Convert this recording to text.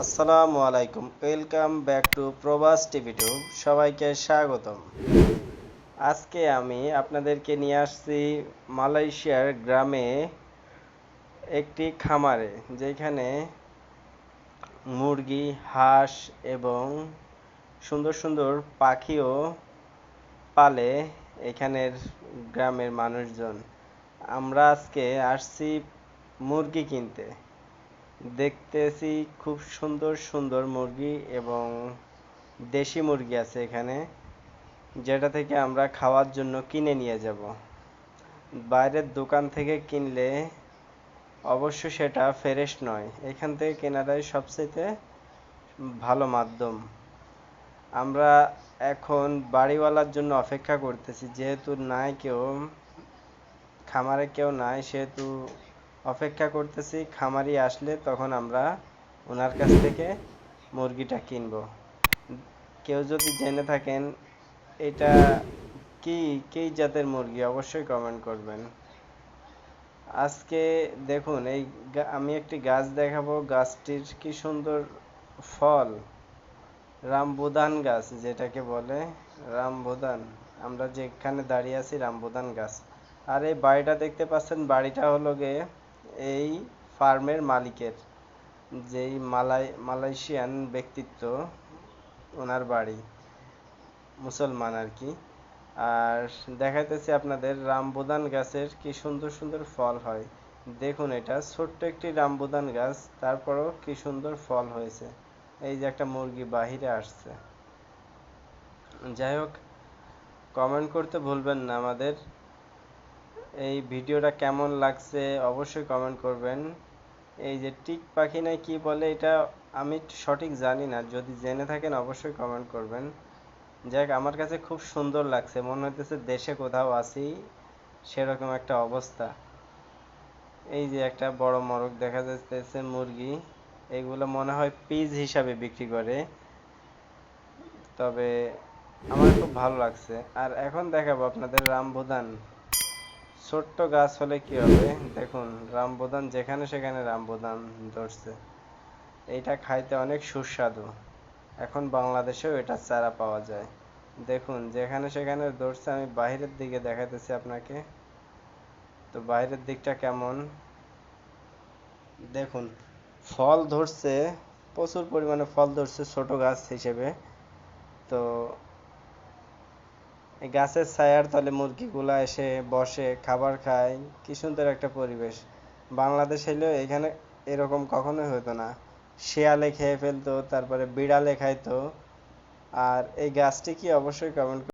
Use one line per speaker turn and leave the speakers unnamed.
আসসালামু আলাইকুম। Welcome back to Probash TV to সবাইকে স্বাগতম। আজকে আমি আপনাদেরকে নিয়ে আসছি মালয়েশিয়ার গ্রামে একটি খামারে, যেখানে মুরগি, হাঁস এবং সুন্দর সুন্দর পাখিও পালে এখানের গ্রামের মানুষজন। আমরা আজকে আসছি মুরগি কিনতে। দেখতেছি খুব সুন্দর সুন্দর মুরগি এবং দেশি মুরগি আছে এখানে, যেটা থেকে আমরা খাওয়ার জন্য কিনে নিয়ে যাব। বাইরের দোকান থেকে কিনলে অবশ্য সেটা ফ্রেশ নয়। এখান থেকে কেনাটাই সবচেয়ে ভালো মাধ্যম। আমরা এখন বাড়িওয়ালার জন্য অপেক্ষা করতেছি, যেহেতু নাই কেউ, খামারে কেউ নাই, সেহেতু অপেক্ষা করতেছি, খামারি আসলে তখন আমরা ওনার কাছ থেকে মুরগিটা কিনবো। কেউ যদি জেনে থাকেন, এটা কি কি জাতের মুরগি? অবশ্যই কমেন্ট করবেন। আজকে দেখুন, এই আমি একটি গাছ দেখাবো। গাছটির কি সুন্দর ফল? রামবুদান গাছ যেটাকে বলে। রামবুদান। আমরা যেখানে দাঁড়িয়ে আছি, রামবুদান গাছ। আর এই বাড়িটা দেখতে পাচ্ছেন, বাড়িটা হলো গিয়ে এই ফার্মের মালিকের, যেই মালাই, মালয়েশিয়ান ব্যক্তিত্ব, ওনার বাড়ি, মুসলমান আর কি। আর দেখাইতেছি আপনাদের রামবুদান গাছের কি সুন্দর সুন্দর ফল হয়। দেখুন এটা, ছোট্ট একটি রামবুদান গাছ, তারপরও কি সুন্দর ফল হয়েছে। এই যে একটা মুরগি বাহিরে আসছে। যাই হোক কমেন্ট করতে ভুলবেন না আমাদের। এই ভিডিওটা কেমন লাগছে অবশ্যই কমেন্ট করবেন। এই যে টিক পাখি না কি বলে এটা আমি সঠিক জানি না, যদি জেনে থাকেন অবশ্যই কমেন্ট করবেন। যাক, আমার কাছে খুব সুন্দর লাগছে, মনে হইতেছে দেশে কোথাও আছি, সেরকম একটা অবস্থা। এই যে একটা বড় মোরগ দেখা যাচ্ছে মুরগি, এগুলো মনে হয় পিস হিসাবে বিক্রি করে। তবে আমার খুব ভালো লাগছে। আর এখন দেখাবো আপনাদের রামবুদান। ছোট্ট গাছ হলে কি হবে? দেখুন রামবুদান যেখানে সেখানে রামবুদান ধরছে। এইটা খাইতে অনেক সুস্বাদু। এখন বাংলাদেশেও এটা চারা পাওয়া যায়। দেখুন, যেখানে সেখানে ধরছে, আমি বাইরের দিকে দেখাতেছি আপনাকে। তো বাইরের দিকটা কেমন? দেখুন, ফল ধরছে, প্রচুর পরিমাণে ফল ধরছে ছোট গাছ হিসেবে। তো গাছের ছায়ার তলে মুরগিগুলা এসে বসে, খাবার খায়। কি সুন্দর একটা পরিবেশ। বাংলাদেশ হলেও এখানে এরকম কখনোই হতো না। শেয়ালে খেয়ে ফেলতো, তারপরে বিড়ালে খাইতো। আর এই গাছটি কি অবশ্যই কমেন্ট